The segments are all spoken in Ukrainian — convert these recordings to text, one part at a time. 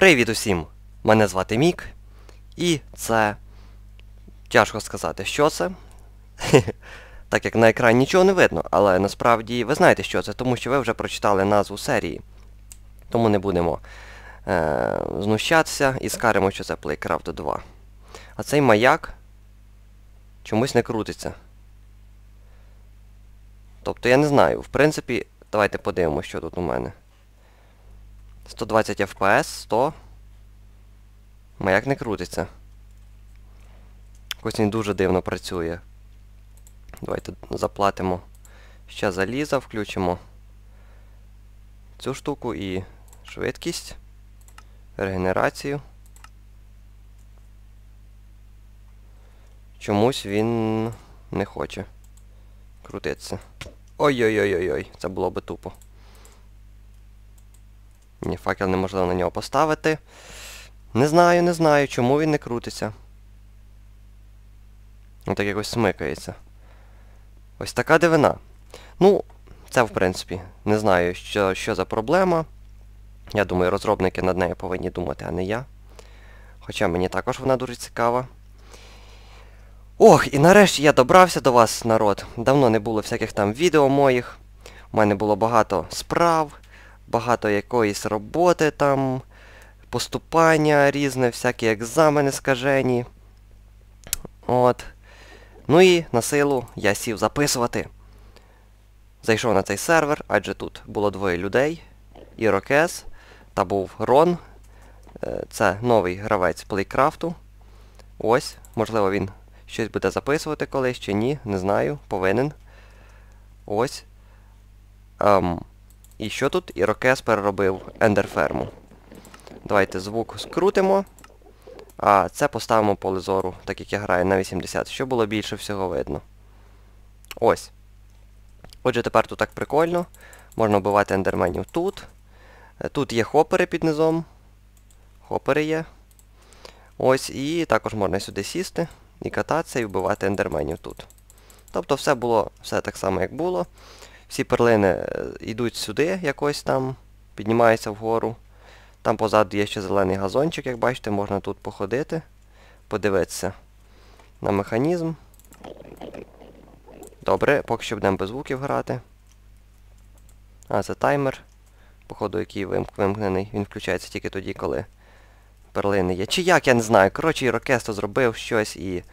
Привіт усім! Мене звати Мік. І це. Тяжко сказати, що це. Так як на екрані нічого не видно, але насправді ви знаєте, що це, тому що ви вже прочитали назву серії. Тому не будемо е- знущатися і скажемо, що це Playcraft 2. А цей маяк чомусь не крутиться. Тобто я не знаю. В принципі, давайте подивимося, що тут у мене. 120 FPS, 100. Маяк не крутиться. Якось він дуже дивно працює. Давайте заплатимо ще заліза, включимо цю штуку і швидкість, регенерацію. Чомусь він не хоче крутитися. Ой-ой-ой-ой-ой, це було би тупо. Ні, факел неможливо на нього поставити. Не знаю, не знаю, чому він не крутиться. Ну так якось смикається. Ось така дивина. Ну, це в принципі. Не знаю, що, що за проблема. Я думаю, розробники над нею повинні думати, а не я. Хоча мені також вона дуже цікава. Ох, і нарешті я добрався до вас, народ. Давно не було всяких там відео моїх. У мене було багато справ, багато якоїсь роботи там, поступання різне, всякі екзамени скажені. От. Ну і на силу я сів записувати. Зайшов на цей сервер, адже тут було двоє людей. Ірокез та був Рон. Е, Це новий гравець плейкрафту. Ось, можливо, він щось буде записувати колись чи ні, не знаю, повинен. Ось. Ем, і що тут? Ірокез переробив ендерферму. Давайте звук скрутимо. А це поставимо поле зору, так як я граю на 80, щоб було більше всього видно. Ось. Отже, тепер тут так прикольно. Можна вбивати ендерменів тут. Тут є хопери під низом. Хопери є. Ось, і також можна сюди сісти і кататися і вбивати ендерменів тут. Тобто все було все так само, як було. Всі перлини е, йдуть сюди якось там, піднімаються вгору. Там позаду є ще зелений газончик, як бачите, можна тут походити, подивитися на механізм. Добре, поки що будемо без звуків грати. А, це таймер, походу, який вимкнений. Він включається тільки тоді, коли перлини є. Чи як, я не знаю. Коротше, Ірокесто зробив щось і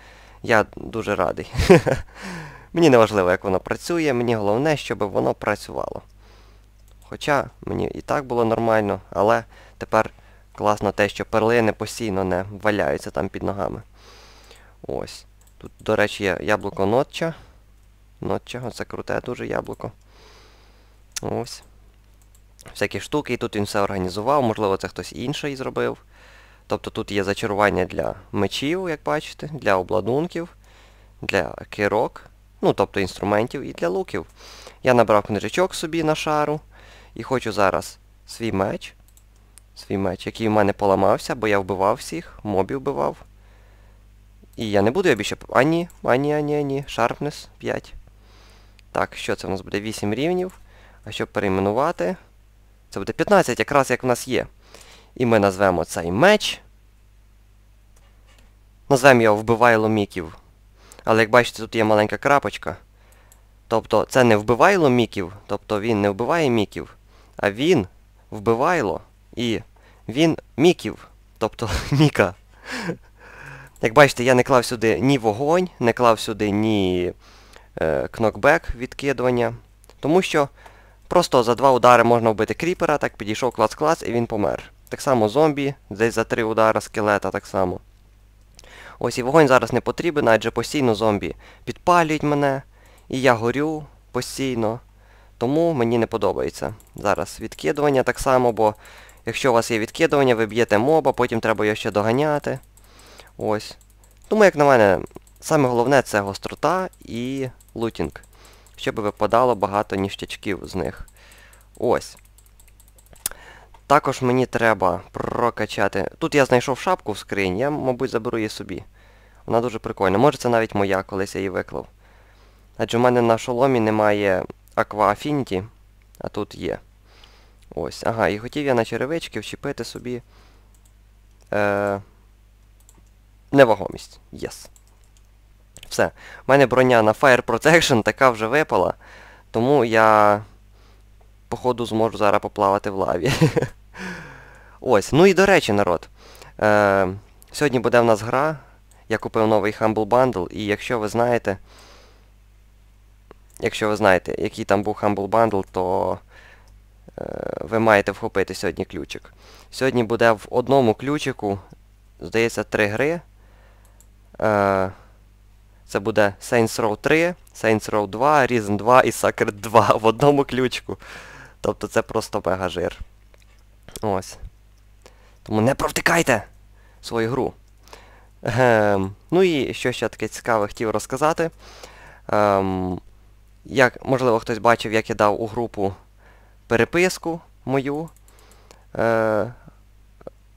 я дуже радий. Мені не важливо, як воно працює, мені головне, щоб воно працювало. Хоча мені і так було нормально, але тепер класно те, що перлини постійно не валяються там під ногами. Ось. Тут, до речі, є яблуко нотча. Нотча, оце круте дуже яблуко. Ось. Всякі штуки, і тут він все організував, можливо, це хтось інший зробив. Тобто тут є зачарування для мечів, як бачите, для обладунків, для кирок, ну, тобто інструментів і для луків. Я набрав книжечок собі на шару. І хочу зараз свій меч. Свій меч, який в мене поламався, бо я вбивав всіх, мобів вбивав. І я не буду я більше... А ні, а ні, а ні, а ні. Sharpness 5. Так, що це у нас буде? 8 рівнів. А щоб перейменувати... Це буде 15, якраз як в нас є. І ми назвемо цей меч. Назвемо його вбивайло міків. Але як бачите, тут є маленька крапочка. Тобто це не вбивайло міків, тобто він не вбиває міків, а він вбивайло і він міків, тобто міка. Як бачите, я не клав сюди ні вогонь, не клав сюди ні е, кнокбек відкидування. Тому що просто за два удари можна вбити кріпера, так підійшов клац-клац і він помер. Так само зомбі, десь за три удари скелета так само. Ось і вогонь зараз не потрібен, адже постійно зомбі підпалюють мене. І я горю постійно. Тому мені не подобається. Зараз відкидування так само, бо якщо у вас є відкидування, ви б'єте моба, потім треба його ще доганяти. Ось. Тому, як на мене, саме головне це гострота і лутінг. Щоб випадало багато ніштячків з них. Ось. Також мені треба прокачати. Тут я знайшов шапку в скрині, я, мабуть, заберу її собі. Вона дуже прикольна. Може це навіть моя, колись я її виклав. Адже в мене на шоломі немає Aqua Affinity, а тут є. Ось, ага, і хотів я на черевички вчепити собі Е, невагомість. Єс. Все. У мене броня на Fire Protection така вже випала. Тому я, походу, зможу зараз поплавати в лаві. Ось. Ну і до речі, народ. Е, Сьогодні буде в нас гра. Я купив новий Humble Bundle, і якщо ви знаєте. Якщо ви знаєте, який там був Humble Bundle, то е, ви маєте вхопити сьогодні ключик. Сьогодні буде в одному ключику, здається, три гри. Е, це буде Saints Row 3, Saints Row 2, Risen 2 і Sucker 2 в одному ключику. Тобто це просто мега жир. Ось. Тому не провтикайте свою гру. Ем, ну і що ще таке цікаве хотів розказати. Ем, як, Можливо, хтось бачив, як я дав у групу переписку мою. Е,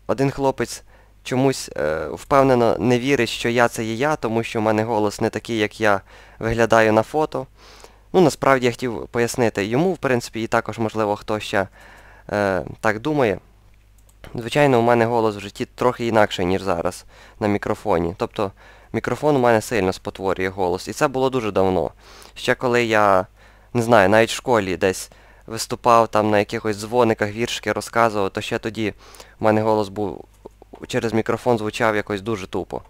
Один хлопець чомусь е, впевнено не вірить, що я це є я, тому що в мене голос не такий, як я виглядаю на фото. Ну, насправді я хотів пояснити йому, в принципі, і також, можливо, хто ще е, так думає. Звичайно, у мене голос в житті трохи інакший, ніж зараз на мікрофоні. Тобто мікрофон у мене сильно спотворює голос. І це було дуже давно. Ще коли я, не знаю, навіть в школі десь виступав там на якихось дзвониках, віршки розказував, то ще тоді у мене голос був через мікрофон звучав якось дуже тупо.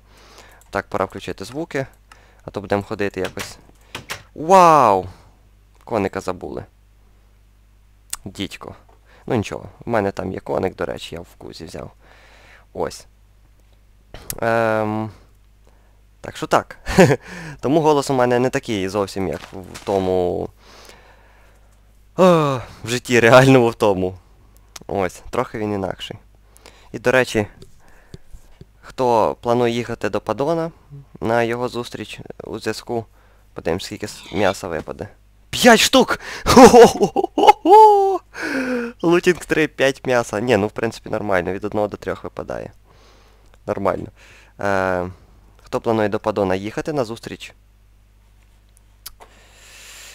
Так, пора включити звуки, а то будемо ходити якось. Вау! Коника забули. Дідько. Ну нічого, в мене там є коник, до речі, я в кузі взяв. Ось. Ем... Так що так. Тому голос у мене не такий зовсім, як в тому. О, в житті реальному в тому. Ось, трохи він інакший. І, до речі, хто планує їхати до Падона на його зустріч у зв'язку, подивимось, скільки м'яса випаде. П'ять штук! Хо-хо-хо-хо-хо! Лутінг 3, 5 м'яса. Ні, ну в принципі нормально, від 1 до 3 випадає. Нормально. Е, Хто планує до Падона їхати на зустріч?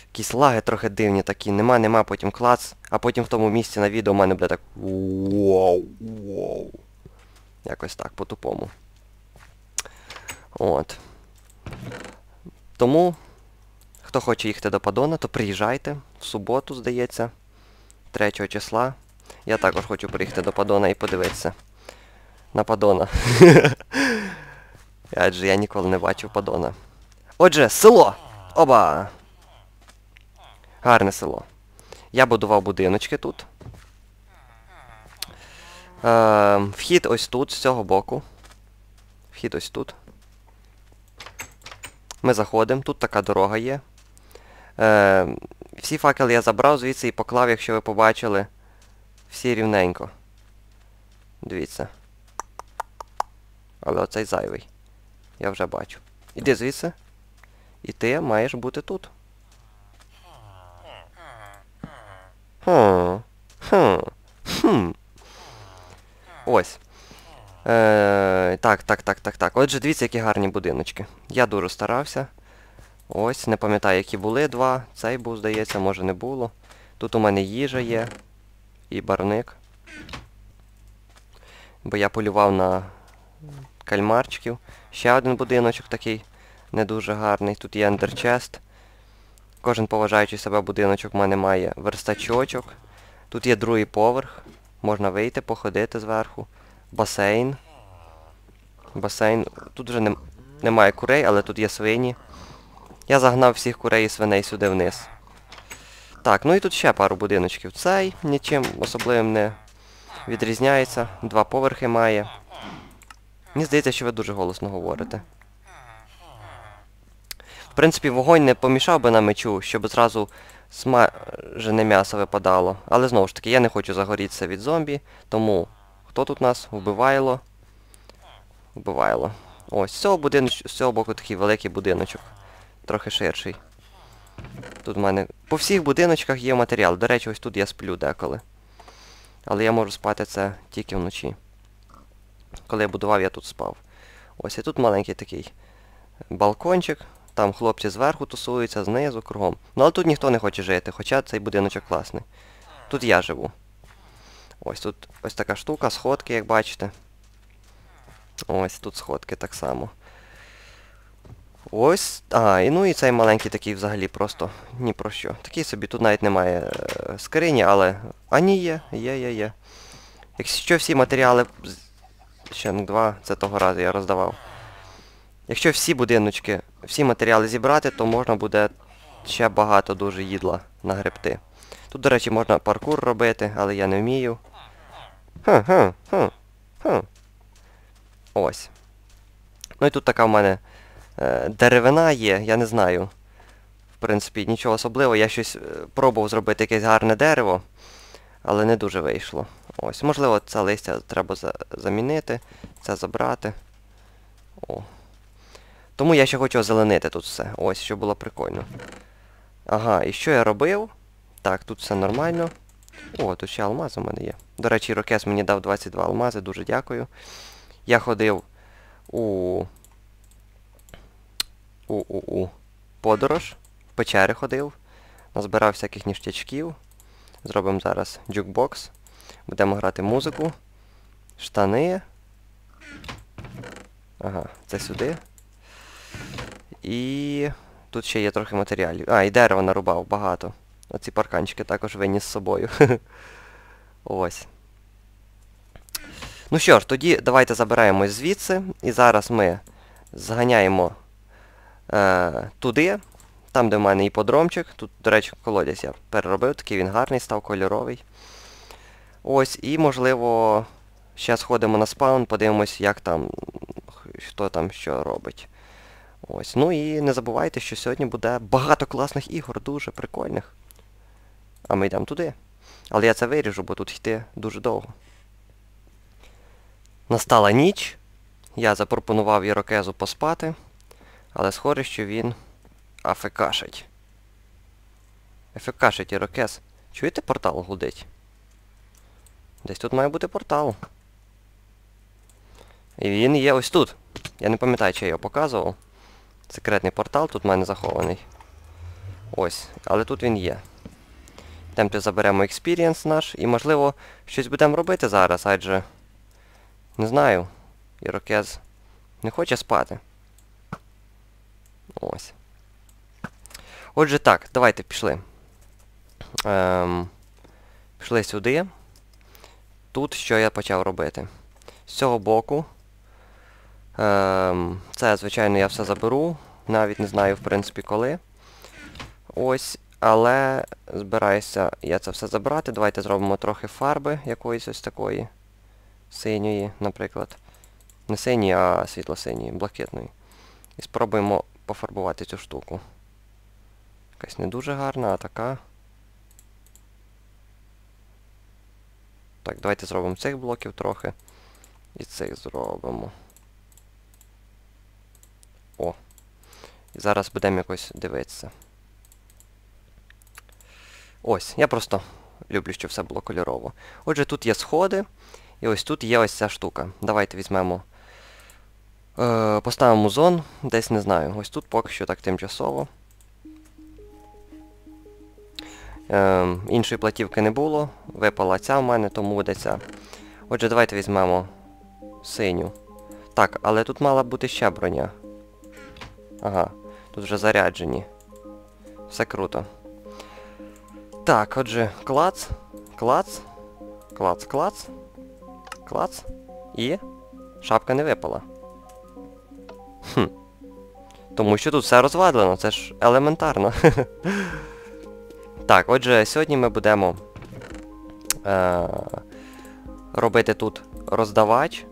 Якісь лаги трохи дивні такі. Нема, нема, потім клац. А потім в тому місці на відео у мене буде так. Вау, вау. Якось так, по-тупому. От. Тому, хто хоче їхати до Падона, то приїжджайте. В суботу, здається. 3 числа. Я також хочу приїхати до Падона і подивитися. На Падона. Адже я ніколи не бачив Падона. Отже, село! Оба! Гарне село. Я будував будиночки тут. Е, Вхід ось тут, з цього боку. Вхід ось тут. Ми заходимо, тут така дорога є. Е, Всі факели я забрав звідси і поклав, якщо ви побачили, всі рівненько. Дивіться. Але оцей зайвий. Я вже бачу. Іди звідси. І ти маєш бути тут. Хм. Хм. Хм. Ось. Е, Так, так, так, так, так. Отже, дивіться, які гарні будиночки. Я дуже старався. Ось, не пам'ятаю, які були два. Цей був, здається, може не було. Тут у мене їжа є. І барник. Бо я полював на кальмарчиків. Ще один будиночок такий не дуже гарний. Тут є ендерчест. Кожен поважаючий себе будиночок в мене має верстачочок. Тут є другий поверх. Можна вийти, походити зверху. Басейн. Басейн. Тут вже нем... немає курей, але тут є свині. Я загнав всіх курей і свиней сюди вниз. Так, ну і тут ще пару будиночків. Цей нічим особливим не відрізняється. Два поверхи має. Мені здається, що ви дуже голосно говорите. В принципі, вогонь не помішав би на мечу, щоб зразу смажене м'ясо випадало. Але знову ж таки, я не хочу загорітися від зомбі, тому хто тут нас? Вбивайло. Вбивайло. Ось, з цього будиночку, з цього боку такий великий будиночок. Трохи ширший. Тут в мене... По всіх будиночках є матеріал. До речі, ось тут я сплю деколи. Але я можу спати це тільки вночі. Коли я будував, я тут спав. Ось і тут маленький такий балкончик. Там хлопці зверху тусуються, знизу, кругом. Ну але тут ніхто не хоче жити, хоча цей будиночок класний. Тут я живу. Ось тут ось така штука, сходки, як бачите. Ось тут сходки так само. Ось. А, і ну і цей маленький такий взагалі просто ні про що. Такий собі, тут навіть немає е, скрині, але... А ні, є, є, є, є. Якщо всі матеріали... Ще не два, це того разу я роздавав. Якщо всі будиночки, всі матеріали зібрати, то можна буде ще багато дуже їдла нагребти. Тут, до речі, можна паркур робити, але я не вмію. Хм, хм, хм, хм. Ось. Ну і тут така в мене деревина є, я не знаю. В принципі, нічого особливого. Я щось е, пробував зробити якесь гарне дерево, але не дуже вийшло. Ось, можливо, це листя треба за- замінити, це забрати. О. Тому я ще хочу озеленити тут все. Ось, щоб було прикольно. Ага, і що я робив? Так, тут все нормально. О, тут ще алмаз у мене є. До речі, Рокес мені дав 22 алмази, дуже дякую. Я ходив у. У, у, у подорож. В печери ходив. Назбирав всяких ніштячків. Зробимо зараз джукбокс. Будемо грати музику. Штани. Ага, це сюди. І тут ще є трохи матеріалів. А, і дерево нарубав багато. Оці парканчики також виніс з собою. Ось. Ну що ж, тоді давайте забираємось звідси. І зараз ми зганяємо е, туди, там, де в мене іподромчик. Тут, до речі, колодязь я переробив, такий він гарний, став кольоровий. Ось, і можливо, ще сходимо на спаун, подивимось, як там, хто там що робить. Ось. Ну і не забувайте, що сьогодні буде багато класних ігор, дуже прикольних. А ми йдемо туди. Але я це виріжу, бо тут йти дуже довго. Настала ніч. Я запропонував Ірокезу поспати, але схоже, що він афекашить. Афекашить Ірокез. Чуєте портал гудить? Десь тут має бути портал. І він є ось тут. Я не пам'ятаю, чи я його показував. Секретний портал тут в мене захований. Ось. Але тут він є. Йдемте заберемо експірієнс наш і, можливо, щось будемо робити зараз, адже... Не знаю. Ірокез не хоче спати. Ось. Отже так, давайте пішли. Ем, пішли сюди. Тут що я почав робити? З цього боку. Ем, це, звичайно, я все заберу. Навіть не знаю, в принципі, коли. Ось. Але збираюся я це все забрати. Давайте зробимо трохи фарби якоїсь ось такої. Синьої, наприклад. Не синьої, а світло-синьої, блакитної. І спробуємо пофарбувати цю штуку. Якась не дуже гарна, а така. Так, давайте зробимо цих блоків трохи. І цих зробимо. О. І зараз будемо якось дивитися. Ось, я просто люблю, щоб все було кольорово. Отже, тут є сходи, і ось тут є ось ця штука. Давайте візьмемо. Е, поставимо зон, десь не знаю. Ось тут поки що так тимчасово. Е, іншої платівки не було. Випала ця в мене, тому буде ця. Отже, давайте візьмемо синю. Так, але тут мала бути ще броня. Ага, тут вже заряджені. Все круто. Так, отже, клац, клац, клац, клац, клац. І шапка не випала. Хм. Тому що тут все розвадлено, це ж елементарно. так, отже, сьогодні ми будемо е- робити тут роздавач.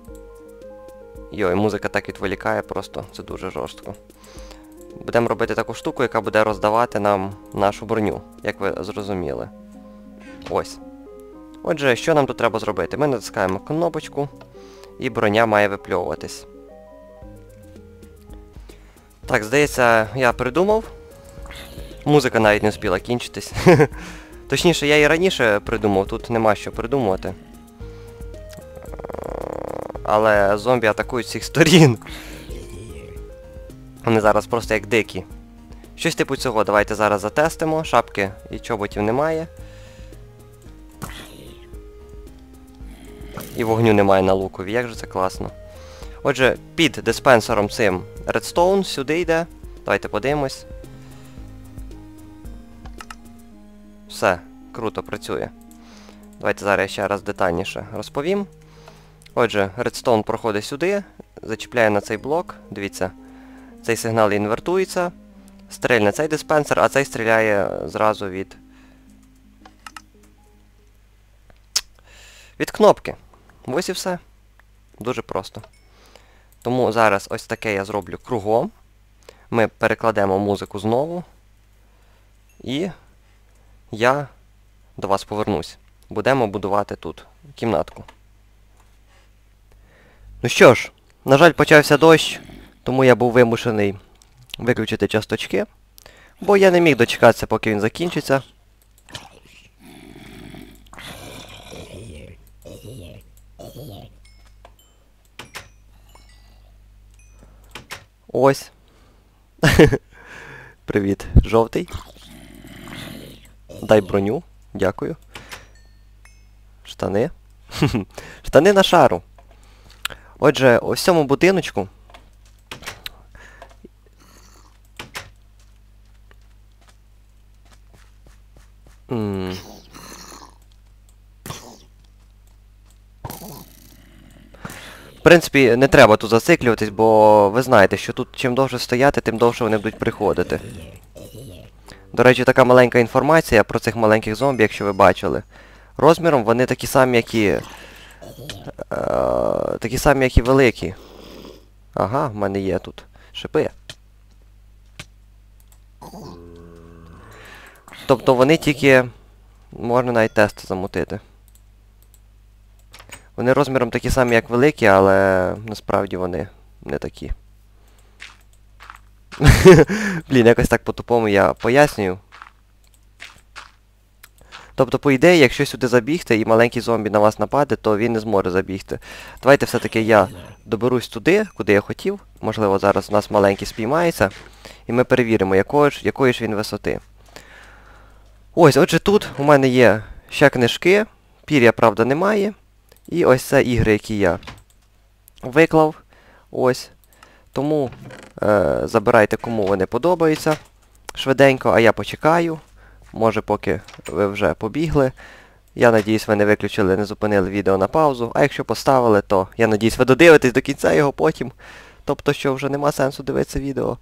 Йой, музика так відволікає просто, це дуже жорстко. Будемо робити таку штуку, яка буде роздавати нам нашу броню, як ви зрозуміли. Ось. Отже, що нам тут треба зробити? Ми натискаємо кнопочку, і броня має випльовуватись. Так, здається, я придумав. Музика навіть не успіла кінчитись. Точніше, я і раніше придумав, тут нема що придумувати. Але зомбі атакують всіх сторін. Вони зараз просто як дикі. Щось типу цього, давайте зараз затестимо. Шапки і чоботів немає. І вогню немає на лукові, як же це класно. Отже, під диспенсером цим Redstone сюди йде. Давайте подивимось. Все, круто працює. Давайте зараз я ще раз детальніше розповім. Отже, Redstone проходить сюди, зачіпляє на цей блок. Дивіться, цей сигнал інвертується, стрельне цей диспенсер, а цей стріляє зразу від. Від кнопки. Ось і все. Дуже просто. Тому зараз ось таке я зроблю кругом. Ми перекладемо музику знову. І я до вас повернусь. Будемо будувати тут кімнатку. Ну що ж, на жаль, почався дощ, тому я був вимушений виключити часточки, бо я не міг дочекатися, поки він закінчиться. Ось. Привіт, жовтий. Дай броню. Дякую. Штани. Штани на шару. Отже, у цьому будиночку. М. В принципі, не треба тут зациклюватись, бо ви знаєте, що тут чим довше стояти, тим довше вони будуть приходити. До речі, така маленька інформація про цих маленьких зомбі, якщо ви бачили. Розміром вони такі самі, як і... Е, такі самі, як і великі. Ага, в мене є тут шипи. Тобто вони тільки... Можна навіть тест замутити. Вони розміром такі самі, як великі, але насправді вони не такі. Блін, якось так по-тупому я пояснюю. Тобто, по ідеї, якщо сюди забігти і маленький зомбі на вас нападе, то він не зможе забігти. Давайте все-таки я доберусь туди, куди я хотів. Можливо, зараз у нас маленький спіймається. І ми перевіримо, якої ж, якої ж він висоти. Ось, отже, тут у мене є ще книжки. Пір'я, правда, немає. І ось це ігри, які я виклав. Ось. Тому е, забирайте, кому вони подобаються. Швиденько, а я почекаю. Може, поки ви вже побігли. Я надіюсь, ви не виключили, не зупинили відео на паузу. А якщо поставили, то я надіюсь, ви додивитесь до кінця його потім. Тобто, що вже нема сенсу дивитися відео.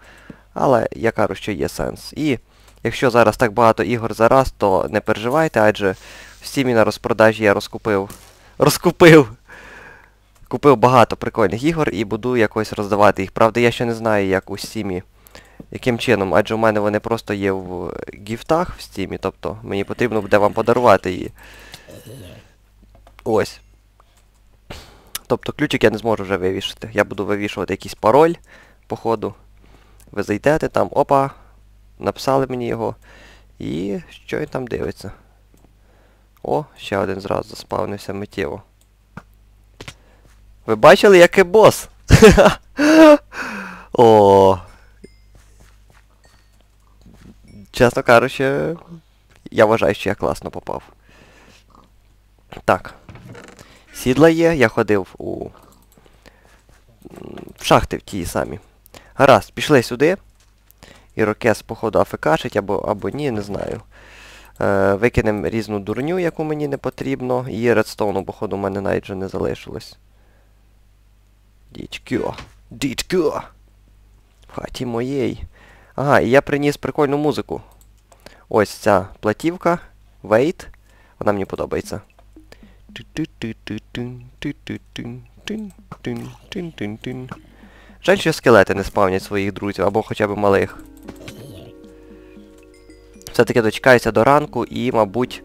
Але я кажу, що є сенс. І якщо зараз так багато ігор зараз, то не переживайте, адже в стімі на розпродажі я розкупив. Розкупив! Купив багато прикольних ігор і буду якось роздавати їх. Правда, я ще не знаю, як у стімі. Яким чином, адже у мене вони просто є в гіфтах в стімі, тобто мені потрібно буде вам подарувати її. Ось. Тобто ключик я не зможу вже вивішати. Я буду вивішувати якийсь пароль, походу. Ви зайдете там, опа, написали мені його. І що він там дивиться? О, ще один зразу заспавнився миттєво. Ви бачили, який бос? О. Чесно кажучи, я вважаю, що я класно попав. Так. Сідла є, я ходив у... В шахти в тій самі. Гаразд, пішли сюди. Ірокез, походу, афекашить або або ні, не знаю. Е, Викинемо різну дурню, яку мені не потрібно. І редстоуну, походу, у мене навіть вже не залишилось. Дідько. Дідько. В хаті моєї. Ага, і я приніс прикольну музику. Ось ця платівка. Wait. Вона мені подобається. Жаль, що скелети не спавнять своїх друзів, або хоча б малих. Все-таки дочекаюся до ранку і, мабуть,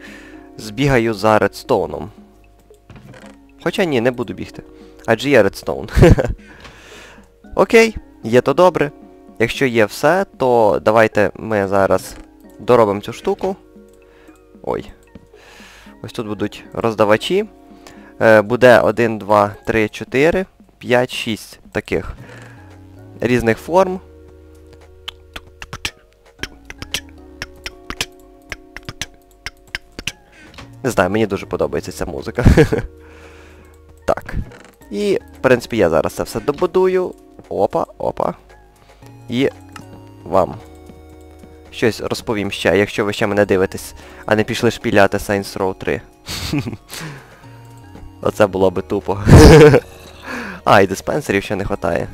збігаю за редстоуном. Хоча ні, не буду бігти. Адже є редстоун. Окей, є то добре. Якщо є все, то давайте ми зараз доробимо цю штуку. Ой. Ось тут будуть роздавачі. Е, буде 1, 2, 3, 4, 5, 6 таких різних форм. Не знаю, мені дуже подобається ця музика. так. І, в принципі, я зараз це все добудую. Опа, опа. І вам. Щось розповім ще, якщо ви ще мене дивитесь, а не пішли шпіляти Saints Row 3. Оце було би тупо. а, і диспенсерів ще не вистачає.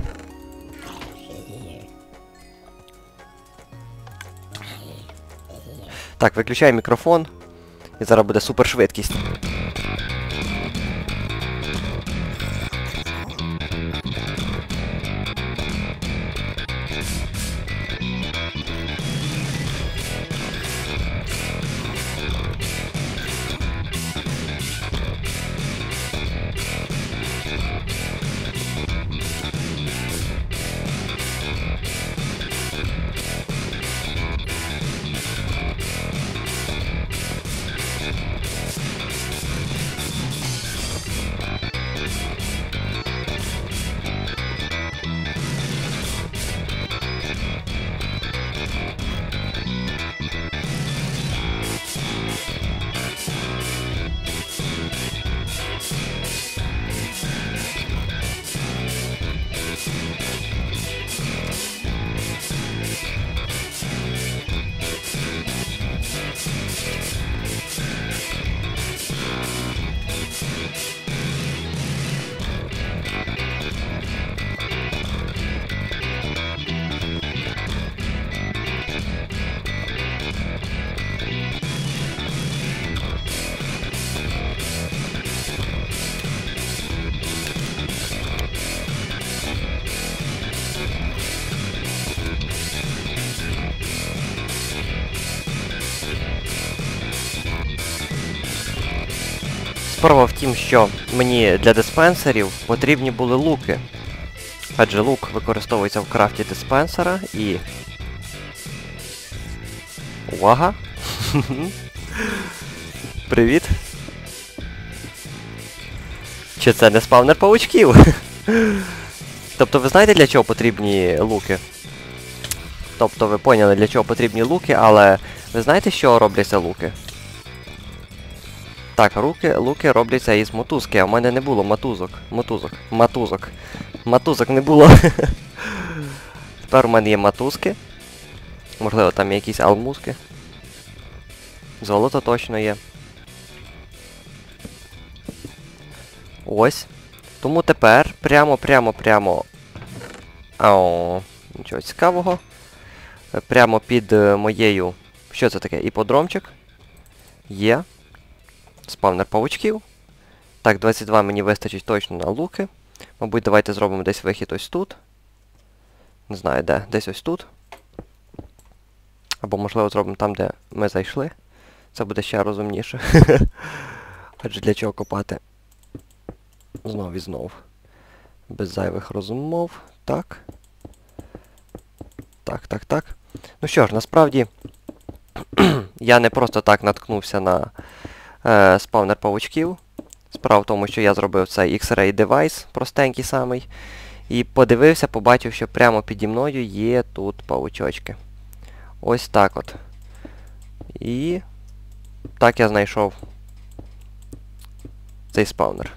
Так, виключаю мікрофон. І зараз буде супершвидкість. Справа в тім, що мені для диспенсерів потрібні були луки. Адже лук використовується в крафті диспенсера і. Увага! Привіт! Чи це не спавнер паучків? тобто ви знаєте для чого потрібні луки? Тобто ви поняли для чого потрібні луки, але ви знаєте, що робляться луки? Так, руки, луки робляться із мотузки, а в мене не було мотузок. Мотузок. Матузок. Матузок не було. Тепер у мене є мотузки. Можливо, там є якісь алмузки. Золото точно є. Ось. Тому тепер прямо-прямо-прямо. О, нічого цікавого. Прямо під е, моєю... Що це таке? Іподромчик. Є. Спавнер павучків. Так, 22 мені вистачить точно на луки. Мабуть, давайте зробимо десь вихід ось тут. Не знаю де, десь ось тут. Або, можливо, зробимо там, де ми зайшли. Це буде ще розумніше. Адже для чого копати? Знов і знов. Без зайвих розмов. Так. Так, так, так. Ну що ж, насправді, я не просто так наткнувся на е, спавнер павучків. Справа в тому, що я зробив цей X-Ray девайс, простенький самий. І подивився, побачив, що прямо піді мною є тут павучочки. Ось так от. І так я знайшов цей спавнер.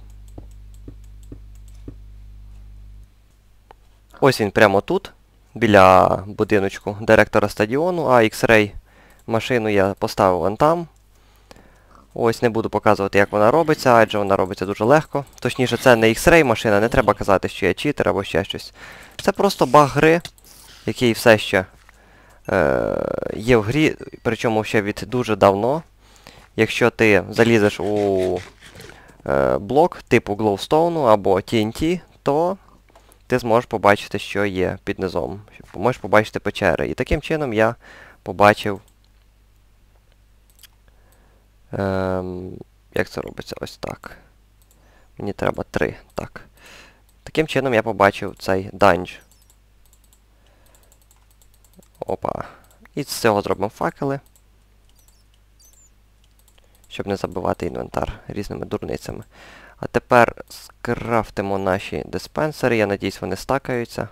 Ось він прямо тут, біля будиночку директора стадіону, а X-Ray машину я поставив вон там. Ось не буду показувати, як вона робиться, адже вона робиться дуже легко. Точніше, це не X-Ray машина, не треба казати, що я читер або ще щось. Це просто баг гри, який все ще е, є в грі, причому ще від дуже давно. Якщо ти залізеш у е, блок типу Glowstone або TNT, то ти зможеш побачити, що є під низом. Можеш побачити печери. І таким чином я побачив. Ем, як це робиться? Ось так. Мені треба три. Так. Таким чином я побачив цей данж. Опа. І з цього зробимо факели. Щоб не забивати інвентар різними дурницями. А тепер скрафтимо наші диспенсери. Я надіюсь, вони стакаються.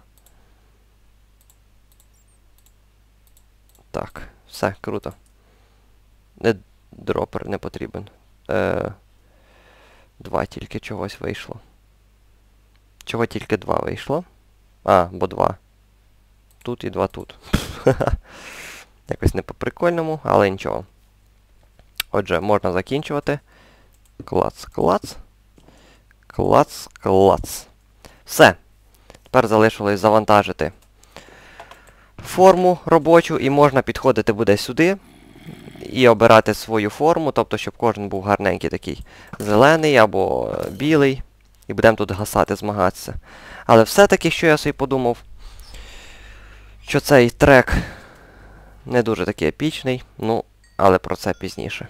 Так, все, круто. Дропер не потрібен. Е, Два тільки чогось вийшло. Чого тільки два вийшло? А, бо два. Тут і два тут. Якось не по-прикольному, але нічого. Отже, можна закінчувати. Клац, клац. Клац, клац. Все. Тепер залишилось завантажити форму робочу, і можна підходити буде сюди і обирати свою форму, тобто, щоб кожен був гарненький такий зелений або білий. І будемо тут гасати, змагатися. Але все-таки, що я собі подумав, що цей трек не дуже такий епічний, ну, але про це пізніше.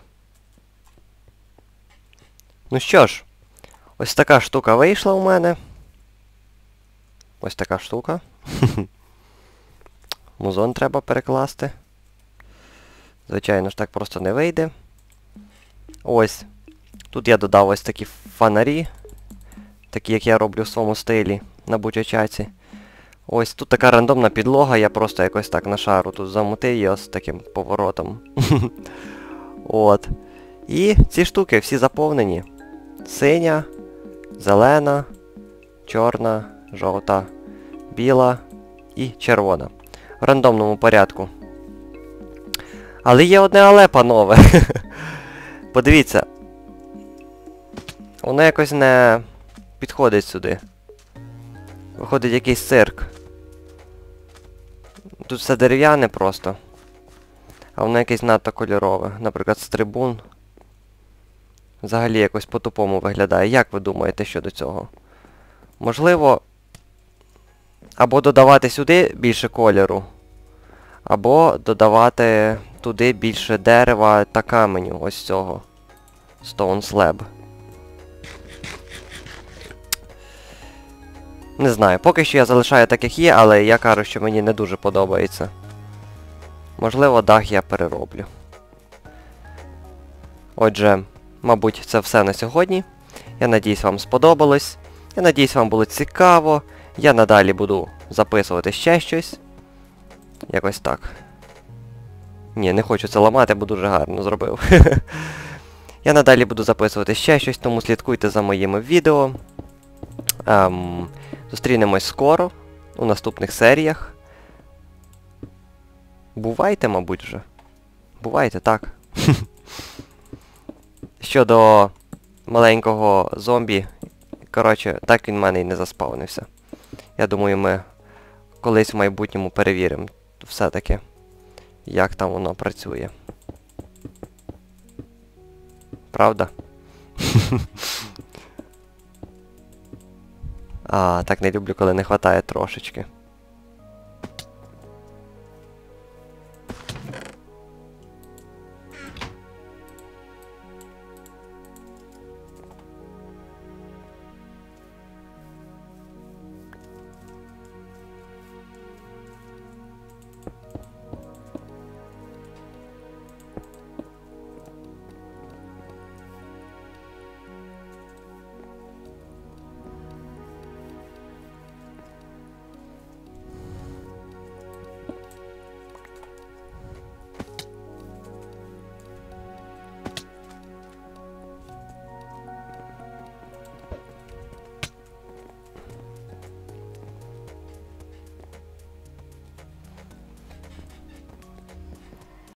Ну що ж, ось така штука вийшла у мене. Ось така штука. Музон треба перекласти. Звичайно ж, так просто не вийде. Ось. Тут я додав ось такі фонарі. Такі, як я роблю в своєму стилі на бучачаці. Ось тут така рандомна підлога, я просто якось так на шару тут замутив її з таким поворотом. От. І ці штуки всі заповнені. Синя, зелена, чорна, жовта, біла і червона. В рандомному порядку. Але є одне але, панове. Подивіться. Воно якось не підходить сюди. Виходить якийсь цирк. Тут все дерев'яне просто. А воно якесь надто кольорове. Наприклад, з трибун. Взагалі якось по-тупому виглядає. Як ви думаєте щодо цього? Можливо, або додавати сюди більше кольору, або додавати туди більше дерева та каменю ось цього. Stone Slab. Не знаю, поки що я залишаю так, як є, але я кажу, що мені не дуже подобається. Можливо, дах я перероблю. Отже, мабуть, це все на сьогодні. Я надіюсь, вам сподобалось. Я надіюсь, вам було цікаво. Я надалі буду записувати ще щось. Якось так. Ні, не хочу це ламати, бо дуже гарно зробив. Я надалі буду записувати ще щось, тому слідкуйте за моїми відео. Ем, зустрінемось скоро у наступних серіях. Бувайте, мабуть, вже. Бувайте, так. Щодо маленького зомбі, коротше, так він в мене і не заспавнився. Я думаю, ми колись в майбутньому перевіримо все-таки, як там воно працює. Правда? А, так не люблю, коли не вистачає трошечки.